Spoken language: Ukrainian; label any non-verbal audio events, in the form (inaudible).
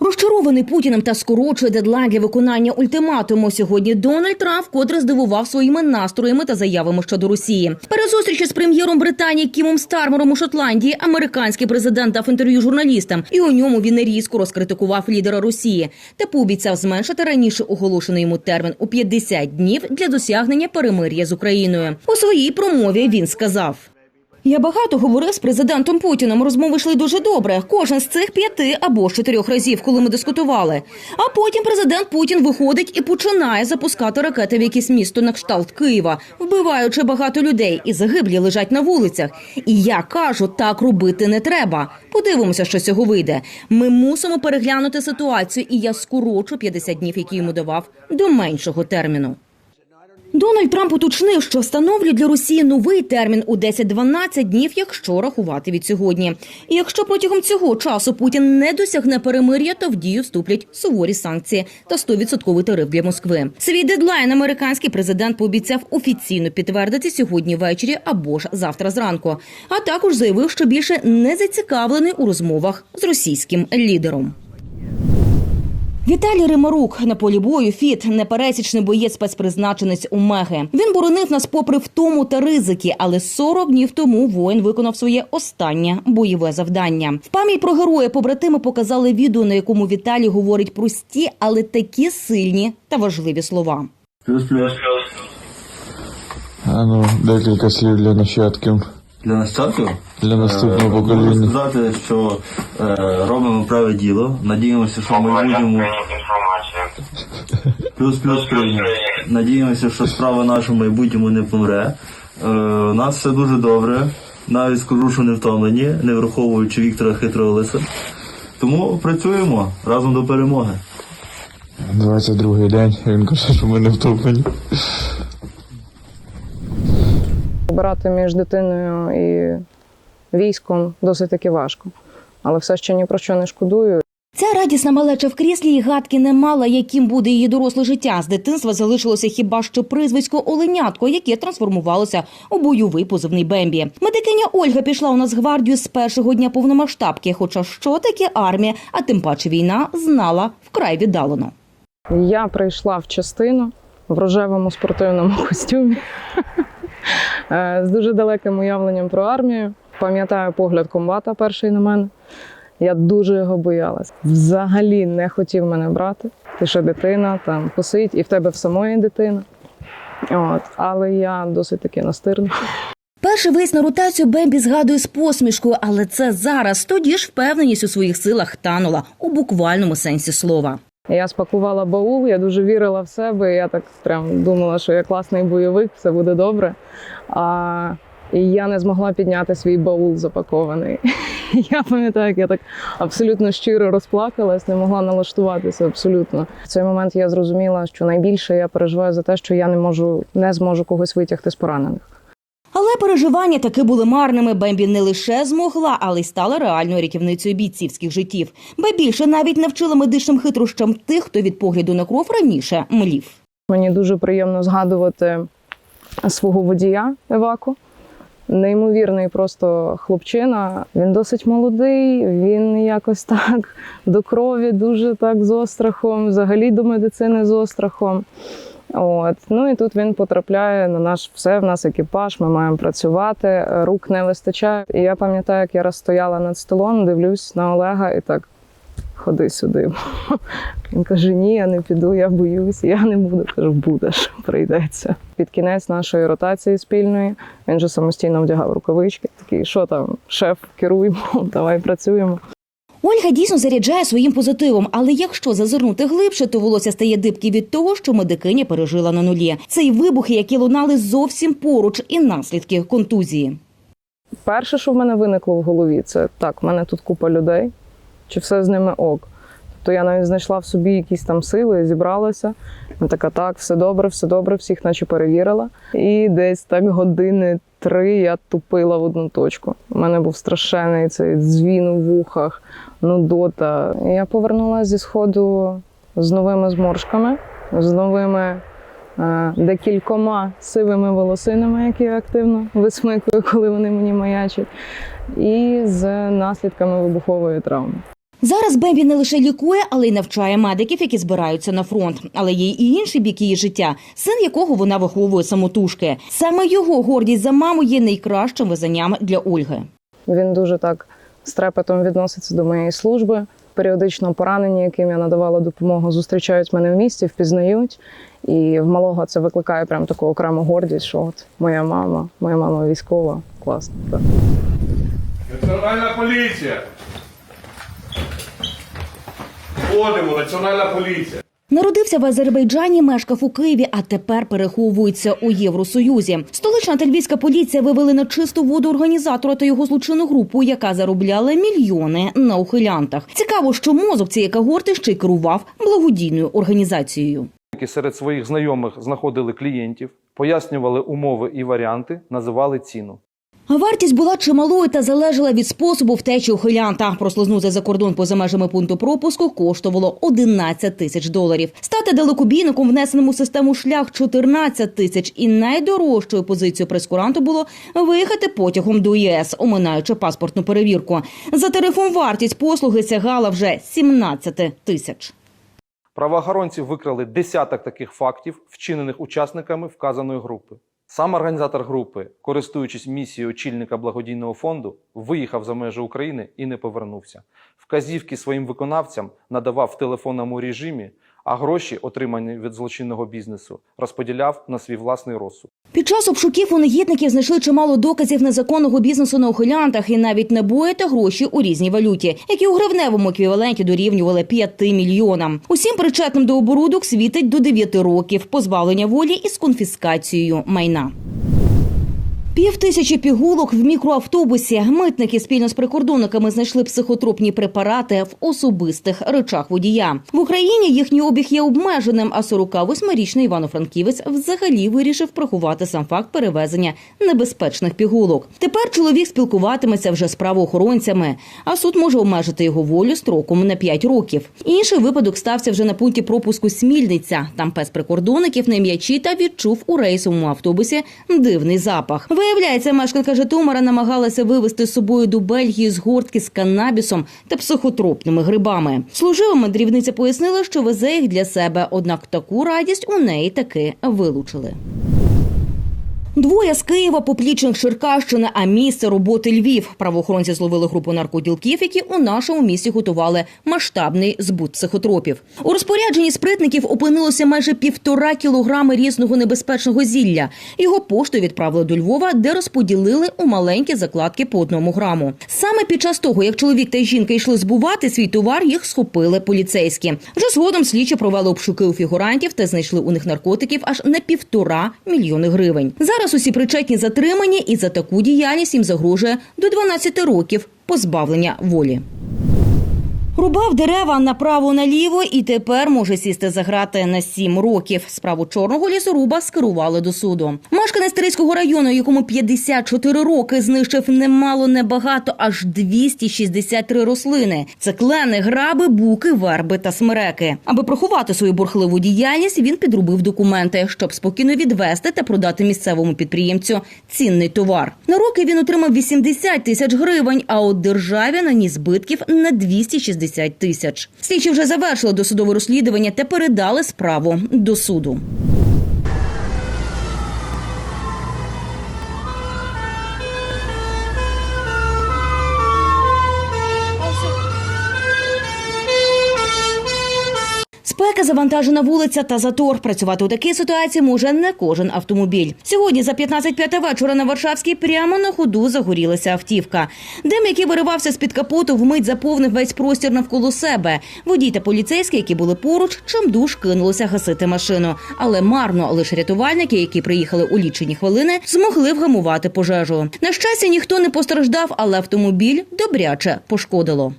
Розчарований Путіним та скорочує дедлайн для виконання ультиматуму. Сьогодні Дональд Трамп вкотре здивував своїми настроями та заявами щодо Росії. Перед зустрічю з прем'єром Британії Кімом Стармером у Шотландії американський президент дав інтерв'ю журналістам, і у ньому він різко розкритикував лідера Росії та пообіцяв зменшити раніше оголошений йому термін у 50 днів для досягнення перемир'я з Україною. У своїй промові він сказав. Я багато говорив з президентом Путіним. Розмови йшли дуже добре. Кожен з цих п'яти або чотирьох разів, коли ми дискутували. А потім президент Путін виходить і починає запускати ракети в якесь місто на кшталт Києва, вбиваючи багато людей, і загиблі лежать на вулицях. І я кажу, так робити не треба. Подивимося, що з цього вийде. Ми мусимо переглянути ситуацію, і я скорочу 50 днів, які йому давав, до меншого терміну. Дональд Трамп уточнив, що встановлює для Росії новий термін у 10-12 днів, якщо рахувати від сьогодні. І якщо протягом цього часу Путін не досягне перемир'я, то в дію вступлять суворі санкції та 100% тариф для Москви. Свій дедлайн американський президент пообіцяв офіційно підтвердити сьогодні ввечері або ж завтра зранку. А також заявив, що більше не зацікавлений у розмовах з російським лідером. Віталій Римарук на полі бою фіт непересічний боєць спецпризначенець Омеги. Він боронив нас попри втому та ризики, але 40 днів тому воїн виконав своє останнє бойове завдання. В пам'ять про героя побратими показали відео, на якому Віталій говорить прості, але такі сильні та важливі слова. А ну, декілька слів для нащадків. Для нащадків? Для наступного Е, Можу покоління. сказати, що е, робимо праве діло. Надіємося, що в майбутньому плюс-плюс прийняв. Надіємося, що справа наша в майбутньому не помре. Е, у нас все дуже добре. Навіть скажу, що не втомлені, не враховуючи Віктора Хитрого Лиса. Тому працюємо разом до перемоги. 22-й день, він каже, що ми не втоплені. Обирати між дитиною і військом досить таки важко. Але все ще ні про що не шкодую. Ця радісна малеча в кріслі і гадки не мала, яким буде її доросле життя. З дитинства залишилося хіба що призвисько Оленятко, яке трансформувалося у бойовий позивний Бембі. Медикиня Ольга пішла у Нацгвардію з першого дня повномасштабки. Хоча що таке армія, а тим паче війна, знала вкрай віддалено. Я прийшла в частину в рожевому спортивному костюмі з дуже далеким уявленням про армію. Пам'ятаю погляд комбата перший на мене. Я дуже його боялась. Взагалі не хотів мене брати. Ти ще дитина, там посидь, і в тебе в самої дитина. От. Але я досить таки настирна. Перший виїзд на ротацію Бембі згадує з посмішкою, але це зараз. Тоді ж впевненість у своїх силах танула у буквальному сенсі слова. Я спакувала баул, я дуже вірила в себе. Я так прям думала, що я класний бойовик, все буде добре. А я не змогла підняти свій баул запакований. (laughs) Я пам'ятаю, як я так абсолютно щиро розплакалась, не могла налаштуватися абсолютно. В цей момент я зрозуміла, що найбільше я переживаю за те, що я не можу не зможу когось витягти з поранених. Переживання таки були марними. Бембі не лише змогла, але й стала реальною рятівницею бійцівських життів. Ба більше навіть навчила медичним хитрощам тих, хто від погляду на кров раніше млів. Мені дуже приємно згадувати свого водія Еваку. Неймовірний просто хлопчина. Він досить молодий, він якось так до крові, дуже так з острахом, взагалі до медицини з острахом. От. Ну і тут він потрапляє на наш все, в нас екіпаж, ми маємо працювати, рук не вистачає. І я пам'ятаю, як я раз стояла над столом, дивлюсь на Олега і так. Ходи сюди. (laughs) Він каже: Ні, я не піду, я боюсь, я не буду. Кажу, будеш, прийдеться. Під кінець нашої ротації спільної він же самостійно вдягав рукавички. Такий, що там, шеф, керуємо, (laughs) давай працюємо. Ольга дійсно заряджає своїм позитивом, але якщо зазирнути глибше, то волосся стає дибки від того, що медикиня пережила на нулі. Це й вибухи, які лунали зовсім поруч, і наслідки контузії. Перше, що в мене виникло в голові, це так, в мене тут купа людей, чи все з ними ок. Тобто я навіть знайшла в собі якісь там сили, зібралася. Я така, так, все добре, все добре, всіх наче перевірила. І десь так години три я тупила в одну точку. У мене був страшенний цей дзвін у вухах, нудота. Я повернулася зі сходу з новими зморшками, з новими е, декількома сивими волосинами, які я активно висмикую, (laughs) коли вони мені маячать, і з наслідками вибухової травми. Зараз Бембі не лише лікує, але й навчає медиків, які збираються на фронт. Але є і інший бік її життя, син якого вона виховує самотужки. Саме його гордість за маму є найкращим визанням для Ольги. Він дуже так з трепетом відноситься до моєї служби. Періодично поранені, яким я надавала допомогу, зустрічають мене в місті, впізнають. І в малого це викликає прям таку окрему гордість, що от моя мама, моя мама військова, класно. Національна поліція. Входимо, національна поліція. Народився в Азербайджані, мешкав у Києві, а тепер переховується у Євросоюзі. Столична та львівська поліція вивели на чисту воду організатора та його злочинну групу, яка заробляла мільйони на ухилянтах. Цікаво, що мозок цієї когорти ще й керував благодійною організацією. які серед своїх знайомих знаходили клієнтів, пояснювали умови і варіанти, називали ціну. Вартість була чималою та залежала від способу втечі ухилянта. Прослизнути за кордон поза межами пункту пропуску коштувало 11 тисяч доларів. Стати далекобійником, внесеним у систему шлях 14 тисяч. І найдорожчою позицією прескуранту було виїхати потягом до ЄС, оминаючи паспортну перевірку. За тарифом вартість послуги сягала вже 17 тисяч. Правоохоронці викрали десяток таких фактів, вчинених учасниками вказаної групи. Сам організатор групи, користуючись місією очільника благодійного фонду, виїхав за межі України і не повернувся. Вказівки своїм виконавцям надавав в телефонному режимі, а гроші, отримані від злочинного бізнесу, розподіляв на свій власний розсуд. Під час обшуків у негідників знайшли чимало доказів незаконного бізнесу на ухилянтах і навіть набої та гроші у різній валюті, які у гривневому еквіваленті дорівнювали 5 мільйонам. Усім причетним до оборудок світить до 9 років позбавлення волі із конфіскацією майна. Пів тисячі пігулок в мікроавтобусі. Митники спільно з прикордонниками знайшли психотропні препарати в особистих речах водія. В Україні їхній обіг є обмеженим, а 48-річний Івано-Франківець взагалі вирішив приховати сам факт перевезення небезпечних пігулок. Тепер чоловік спілкуватиметься вже з правоохоронцями, а суд може обмежити його волю строком на 5 років. Інший випадок стався вже на пункті пропуску Смільниця. Там пес прикордонників на м'ячі та відчув у рейсовому автобусі дивний запах. Виявляється, мешканка Житомира намагалася вивезти з собою до Бельгії гортки з канабісом та психотропними грибами. Служива мандрівниця пояснила, що везе їх для себе, однак таку радість у неї таки вилучили. Двоє з Києва, поплічник Черкащини, а місце роботи Львів. Правоохоронці зловили групу наркоділків, які у нашому місті готували масштабний збут психотропів. У розпорядженні спритників опинилося майже півтора кілограми різного небезпечного зілля. Його поштою відправили до Львова, де розподілили у маленькі закладки по одному граму. Саме під час того, як чоловік та жінка йшли збувати свій товар, їх схопили поліцейські. Вже згодом слідчі провели обшуки у фігурантів та знайшли у них наркотиків аж на півтора мільйони гривень. Зараз усі причетні затримані, і за таку діяльність їм загрожує до 12 років позбавлення волі. Рубав дерева направо-наліво і тепер може сісти за грати на сім років. Справу чорного лісоруба скерували до суду. Мешканець Терейського району, якому 54 роки, знищив немало небагато, аж 263 рослини. Це клени, граби, буки, верби та смереки. Аби приховати свою бурхливу діяльність, він підробив документи, щоб спокійно відвести та продати місцевому підприємцю цінний товар. На роки він отримав 80 тисяч гривень, а от державі наніс збитків на 260 тисяч. Слідчі вже завершили досудове розслідування та передали справу до суду. Спека, завантажена вулиця та затор. Працювати у такій ситуації може не кожен автомобіль. Сьогодні за 15.05 вечора на Варшавській прямо на ходу загорілася автівка. Дим, який виривався з-під капоту, вмить заповнив весь простір навколо себе. Водій та поліцейські, які були поруч, чимдуж кинулися гасити машину. Але марно лише рятувальники, які приїхали у лічені хвилини, змогли вгамувати пожежу. На щастя, ніхто не постраждав, але автомобіль добряче пошкодило.